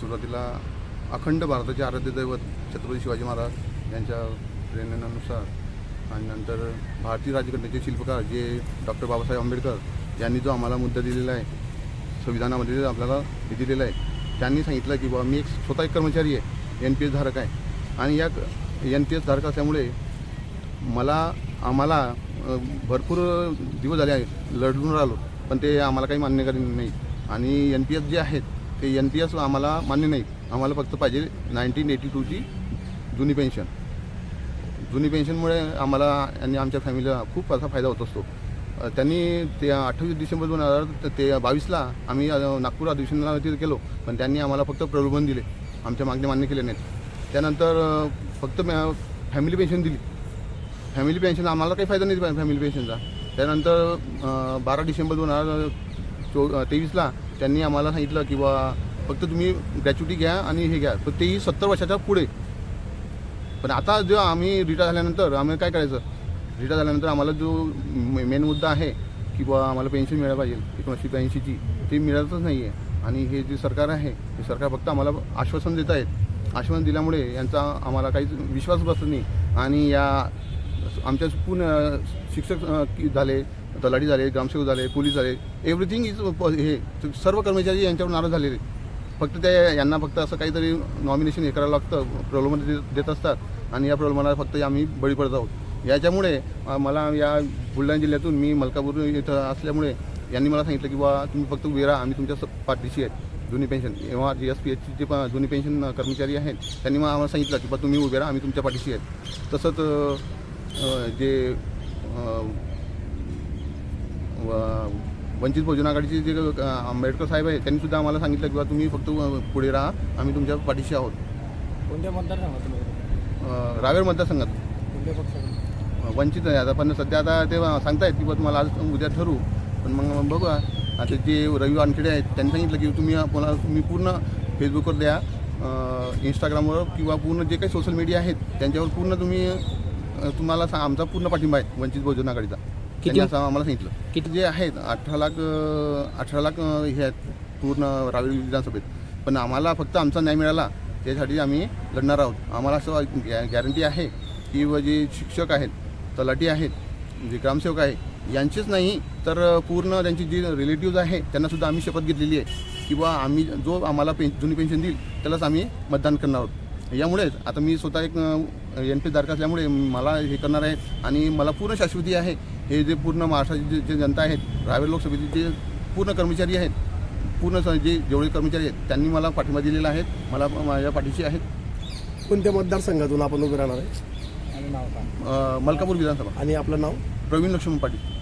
सुरुवातीला अखंड भारताचे आराध्य दैवत छत्रपती शिवाजी महाराज यांच्या प्रेरणेनुसार आणि नंतर भारतीय राजघटनेचे शिल्पकार जे डॉक्टर बाबासाहेब आंबेडकर यांनी जो आम्हाला मुद्दा दिलेला आहे संविधानामध्ये जो आपल्याला हे दिलेलं आहे त्यांनी सांगितलं की बाबा मी एक स्वतः एक कर्मचारी आहे एन पी एस धारक आहे. आणि या एन पी एस धारक असल्यामुळे मला आम्हाला भरपूर दिवस झाले आहेत लढून राहिलो पण ते आम्हाला काही मान्य करीत नाही. आणि एन पी एस जे आहेत ते एन पी एस आम्हाला मान्य नाही. आम्हाला फक्त पाहिजे नाईन्टीन एटी टूची जुनी पेन्शन जुनी पेन्शनमुळे आम्हाला आणि आमच्या फॅमिलीला खूप असा फायदा होत असतो. त्यांनी ते अठ्ठावीस डिसेंबर दोन हजार ते बावीसला आम्ही नागपूर अधिवेशनाला तिथे गेलो. पण त्यांनी आम्हाला फक्त प्रलोभन दिले. आमच्या मागण्या मान्य केल्या नाहीत. त्यानंतर फक्त मॅ- फॅमिली पेन्शन दिली. फॅमिली पेन्शन आम्हाला काही फायदा नाही फॅमिली पेन्शनचा त्यानंतर बारा डिसेंबर दोन हजार चो तेवीसला त्यांनी आम्हाला सांगितलं की बा फक्त तुम्ही ग्रॅच्युटी घ्या आणि हे घ्या. पण तेही सत्तर वर्षाच्या पुढे. पण आता जो आम्ही रिटायर झाल्यानंतर आम्ही काय करायचं? रिटायर झाल्यानंतर आम्हाला जो मेन मुद्दा आहे की बा आम्हाला पेन्शन मिळायला पाहिजे. एकोणीसशे ब्याऐंशीची. ती मिळतच नाही आहे आणि हे जे सरकार आहे ते सरकार फक्त आम्हाला आश्वासन देत आहेत. आश्वासन दिल्यामुळे यांचा आम्हाला काहीच विश्वास बसत नाही. आणि या आमच्या पूर्ण शिक्षक की झाले तलाठी झाले ग्रामसेवक झाले पोलीस झाले एव्हरीथिंग इज हे सर्व कर्मचारी यांच्यावर नाराज झालेले. फक्त ते यांना फक्त असं काहीतरी नॉमिनेशन हे करायला लागतं प्रलोभन देत असतात. आणि या प्रलोभनाला फक्त आम्ही बळी पडत आहोत. याच्यामुळे मला या बुलढाणा जिल्ह्यातून मी मलकापूर इथं असल्यामुळे यांनी मला सांगितलं की बा तुम्ही फक्त उभे राहा आम्ही तुमच्या स- पाठीशी आहेत. जुनी पेन्शन किंवा जी एस पी एचची जे जुनी पेन्शन कर्मचारी आहेत त्यांनी मला आम्हाला सांगितलं की बा तुम्ही उभे राहा आम्ही तुमच्या पाठीशी आहेत. तसंच जे वंचित बहुजन आघाडीचे जे आंबेडकर साहेब आहेत त्यांनी सुद्धा आम्हाला सांगितलं की बा तुम्ही फक्त पुढे राहा आम्ही तुमच्या पाठीशी आहोत. कोणत्या मतदारसंघात तुम्ही? रावेर मतदारसंघात. कोणत्या वंचित आहे आता पण सध्या आता ते सांगतायत की बा तुम्हाला आज उद्या ठरू पण मग बघू आता जे रवी वानखेडे आहेत त्यांनी सांगितलं की तुम्ही मला तुम्ही पूर्ण फेसबुकवर द्या इंस्टाग्रामवर किंवा पूर्ण जे काही सोशल मीडिया आहेत त्यांच्यावर पूर्ण तुम्ही तुम्हाला सा- आमचा पूर्ण पाठिंबा आहे वंचित बहुजन आघाडीचा. त्यांनी असं आम्हाला सांगितलं. किती? जे आहेत अठरा लाख अ, अठरा लाख अ, हे आहेत पूर्ण रावेर विधानसभेत. पण आम्हाला फक्त आमचा न्याय मिळाला त्यासाठी आम्ही लढणार आहोत. आम्हाला असं गॅरंटी आहे की व जे शिक्षक आहेत तलाठी आहेत जे ग्रामसेवक आहे यांचेच नाही तर पूर्ण त्यांची जी रिलेटिव्ज आहे त्यांनासुद्धा आम्ही शपथ घेतलेली आहे. किंवा आम्ही जो आम्हाला पेन जुनी पेन्शन देईल त्यालाच आम्ही मतदान करणार आहोत. यामुळेच आता मी स्वतः एक एन पी धारक असल्यामुळे मला हे करणार आहे आणि मला पूर्ण शाश्वती आहे. हे जे पूर्ण महाराष्ट्राची जे जनता आहेत रावेर लोकसभेचे जे पूर्ण कर्मचारी आहेत पूर्ण जे जेवढे कर्मचारी आहेत त्यांनी मला पाठिंबा दिलेला आहे. मला माझ्या पाठीशी आहेत. कोणत्या मतदारसंघातून आपण उभे राहणार आहे? आणि नाव काय अ, मलकापूर विधानसभा. आणि आपलं नाव? प्रवीण लक्ष्मण पाटील.